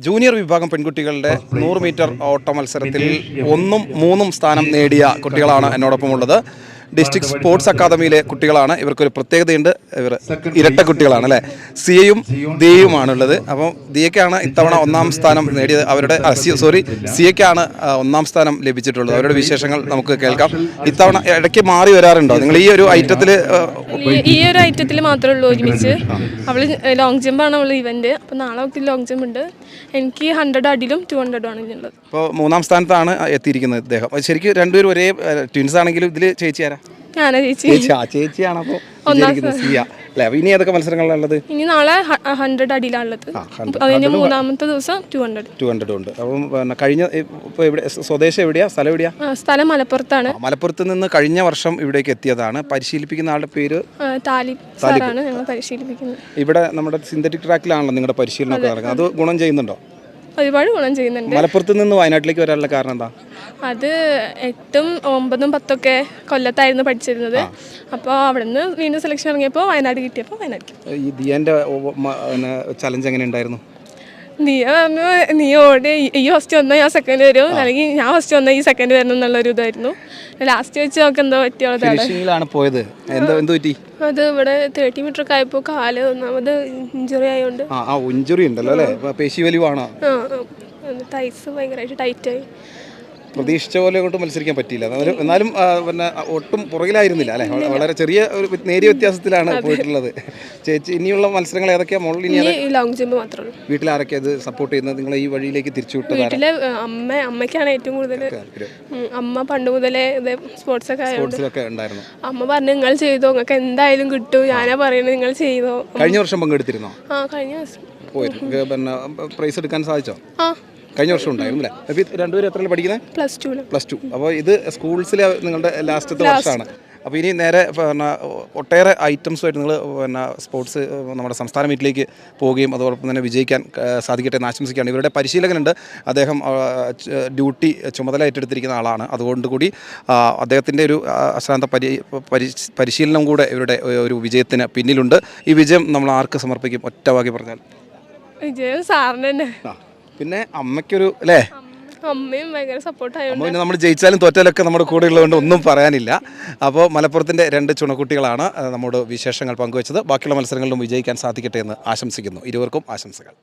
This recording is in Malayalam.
ജൂനിയർ വിഭാഗം പെൺകുട്ടികളുടെ നൂറ് മീറ്റർ ഓട്ട മത്സരത്തിൽ ഒന്നും മൂന്നും സ്ഥാനം നേടിയ കുട്ടികളാണ് എന്നോടൊപ്പം ഉള്ളത് ഡിസ്ട്രിക്ട് സ്പോർട്സ് അക്കാദമിയിലെ കുട്ടികളാണ്. ഇവർക്കൊരു പ്രത്യേകതയുണ്ട്. ഇവർ ഇരട്ട കുട്ടികളാണ് അല്ലേ? സിയയും ദിയയുമാണ് ഉള്ളത് അപ്പം ദിയക്കാണ് ഇത്തവണ ഒന്നാം സ്ഥാനം നേടിയത്. അവരുടെ സോറി സിയക്കാണ് ഒന്നാം സ്ഥാനം ലഭിച്ചിട്ടുള്ളത്. അവരുടെ വിശേഷങ്ങൾ നമുക്ക് കേൾക്കാം. ഇത്തവണ ഇടയ്ക്ക് മാറി വരാറുണ്ടോ? നിങ്ങൾ ഈ ഒരു ഐറ്റത്തിൽ ഈ- ഒരു ഐറ്റത്തിൽ മാത്രമേ ഉള്ളൂ ഒരുമിച്ച്. അവൾ ലോങ് ജമ്പാണ് അവൾ ഇവന്റ് അപ്പോൾ നാളെ ഒക്കെ ലോങ് ജമ്പ് ഉണ്ട്. എനിക്ക് ഹൺഡ്രഡ് അടിയിലും ടു ഹൺഡ്രഡും ആണ് ഉള്ളത് അപ്പോൾ മൂന്നാം സ്ഥാനത്താണ് എത്തിയിരിക്കുന്നത് ഇദ്ദേഹം. ശരിക്കും രണ്ടുപേരും ഒരേ ട്വിൻസ് ആണെങ്കിലും ഇതിൽ ചേച്ചി ആരാ? ചേച്ചി ചേച്ചി. ആ ചേച്ചിയാണ് അപ്പോൾ വിചാരിക്കുന്നത് സിയ. അല്ലേ? അപ്പോൾ ഇനി ഏതൊക്കെ മത്സരങ്ങളിലുള്ളത് ഇനി നാളെ ഹൺഡ്രഡ് അടിയിലാണുള്ളത്. അതിന് മൂന്നാമത്തെ ദിവസം ടു ഹൺഡ്രഡ് ടു ഹൺഡ്രഡ് ഉണ്ട്. അപ്പം പിന്നെ കഴിഞ്ഞ ഇപ്പോൾ ഇവിടെ സ്വദേശം എവിടെയാ? സ്ഥലം എവിടെയാ? സ്ഥലം മലപ്പുറത്താണ്. മലപ്പുറത്ത് നിന്ന് കഴിഞ്ഞ വർഷം ഇവിടേക്ക് എത്തിയതാണ്. പരിശീലിപ്പിക്കുന്ന ആളുടെ പേര്? ആ, താലിബ് സാറാണ് ഞങ്ങൾ പരിശീലിപ്പിക്കുന്നത്. ഇവിടെ നമ്മുടെ സിന്തറ്റിക് ട്രാക്കിലാണല്ലോ നിങ്ങളുടെ പരിശീലനമൊക്കെ നടക്കുന്നത്. അത് ഗുണം ചെയ്യുന്നുണ്ടോ? ഒരുപാട് ഗുണം ചെയ്യുന്നുണ്ട്. മലപ്പുറത്ത് നിന്ന് വയനാട്ടിലേക്ക് വരാനുള്ള കാരണം എന്താ? അത് എട്ടും ഒമ്പതും പത്തൊക്കെ കൊല്ലത്തായിരുന്നു പഠിച്ചിരുന്നത്. അപ്പോൾ അവിടെ നിന്ന് വീണ്ടും സെലക്ഷൻ ഇറങ്ങിയപ്പോൾ വയനാട് കിട്ടിയപ്പോൾ വയനാട് ഈ ദിയന്റെ ചലഞ്ച് എങ്ങനെ ഉണ്ടായിരുന്നു? നീ പറഞ്ഞു നീ ഓടി ഈ ഫസ്റ്റ് വന്നാൽ ഞാൻ സെക്കൻഡ് വരും. അല്ലെങ്കിൽ ഞാൻ ഫസ്റ്റ് വന്നാൽ ഈ സെക്കൻഡ് വരണം എന്നുള്ളൊരു ഇതായിരുന്നു ലാസ്റ്റ് വെച്ച് നമുക്ക് എന്തോ പറ്റിയുള്ളതാണ് പോയത്. അത് ഇവിടെ തേർട്ടി മീറ്റർ ഒക്കെ ആയപ്പോൾ കാൽ ഒന്നാമത് ഇഞ്ചുറി ആയതുകൊണ്ട് ഇഞ്ചുറി ഉണ്ടല്ലോ അല്ലേ? പേശി വലിവാണോ? ടൈസ് ഭയങ്കരമായിട്ട് ടൈറ്റായി പ്രതീക്ഷിച്ച പോലെ അങ്ങോട്ട് മത്സരിക്കാൻ പറ്റിയില്ല. എന്നാലും പിന്നെ ഒട്ടും പുറകിലായിരുന്നില്ല അല്ലെ? വളരെ ചെറിയ ഒരു നേരിയ വ്യത്യാസത്തിലാണ് പോയിട്ടുള്ളത്. ചേച്ചി ഇനിയുള്ള മത്സരങ്ങൾ ഏതൊക്കെയാ? മോളിൽ ലോങ് ജമ്പ് മാത്രമേ വീട്ടിൽ ആരൊക്കെ അത് സപ്പോർട്ട് ചെയ്യുന്നത്? നിങ്ങൾ ഈ വഴിയിലേക്ക് തിരിച്ചു വീട്ടിലെ അമ്മ അമ്മയ്ക്കാണ് ഏറ്റവും കൂടുതൽ അമ്മ പണ്ട് മുതലേ ഇത് സ്പോർട്സ് ഒക്കെ സ്പോർട്സിലൊക്കെ ഉണ്ടായിരുന്നു. അമ്മ പറഞ്ഞു നിങ്ങൾ ചെയ്തോ? നിങ്ങൾക്ക് എന്തായാലും കിട്ടും. ഞാനാ പറയുന്നത് നിങ്ങൾ ചെയ്തോ? കഴിഞ്ഞ വർഷം പങ്കെടുത്തിരുന്നോ? ആ കഴിഞ്ഞ വർഷം. പോയിരുന്നു. പിന്നെ പ്രൈസ് എടുക്കാൻ സാധിച്ചോ? ആ. കഴിഞ്ഞ വർഷം ഉണ്ടായിരുന്നു അല്ലേ? അപ്പോൾ ഇത് രണ്ടുപേരും എത്ര പഠിക്കുന്നത്? പ്ലസ് ടു പ്ലസ് ടു അപ്പോൾ ഇത് സ്കൂൾസിലെ നിങ്ങളുടെ ലാസ്റ്റത്തെ വർഷമാണ്. അപ്പോൾ ഇനി നേരെ പിന്നെ ഒട്ടേറെ ഐറ്റംസുമായിട്ട് നിങ്ങൾ പിന്നെ സ്പോർട്സ് നമ്മുടെ സംസ്ഥാന മീറ്റിലേക്ക് പോവുകയും അതോടൊപ്പം തന്നെ വിജയിക്കാൻ സാധിക്കട്ടെ എന്ന് ആശംസിക്കുകയാണ്. ഇവരുടെ പരിശീലകനുണ്ട്. അദ്ദേഹം ഡ്യൂട്ടി ചുമതല ഏറ്റെടുത്തിരിക്കുന്ന ആളാണ്. അതുകൊണ്ട് കൂടി അദ്ദേഹത്തിന്റെ ഒരു അശ്രാന്ത പരി പരി- പരിശീലനം കൂടെ ഇവരുടെ ഒരു വിജയത്തിന് പിന്നിലുണ്ട്. ഈ വിജയം നമ്മൾ ആർക്ക് സമർപ്പിക്കും? ഒറ്റവാക്കി പറഞ്ഞാൽ. വിജയം സാറിന് തന്നെ. പിന്നെ അമ്മയ്ക്കൊരു അല്ലേ? അമ്മയും ഭയങ്കര പിന്നെ നമ്മൾ ജയിച്ചാലും തോറ്റാലൊക്കെ നമ്മുടെ കൂടെ ഉള്ളതുകൊണ്ട് ഒന്നും പറയാനില്ല. അപ്പോൾ മലപ്പുറത്തിന്റെ രണ്ട് ചുണക്കുട്ടികളാണ് നമ്മോട് വിശേഷങ്ങൾ പങ്കുവച്ചത്. ബാക്കിയുള്ള മത്സരങ്ങളിലും വിജയിക്കാൻ സാധിക്കട്ടെ എന്ന് ആശംസിക്കുന്നു. ഇരുവർക്കും ആശംസകൾ.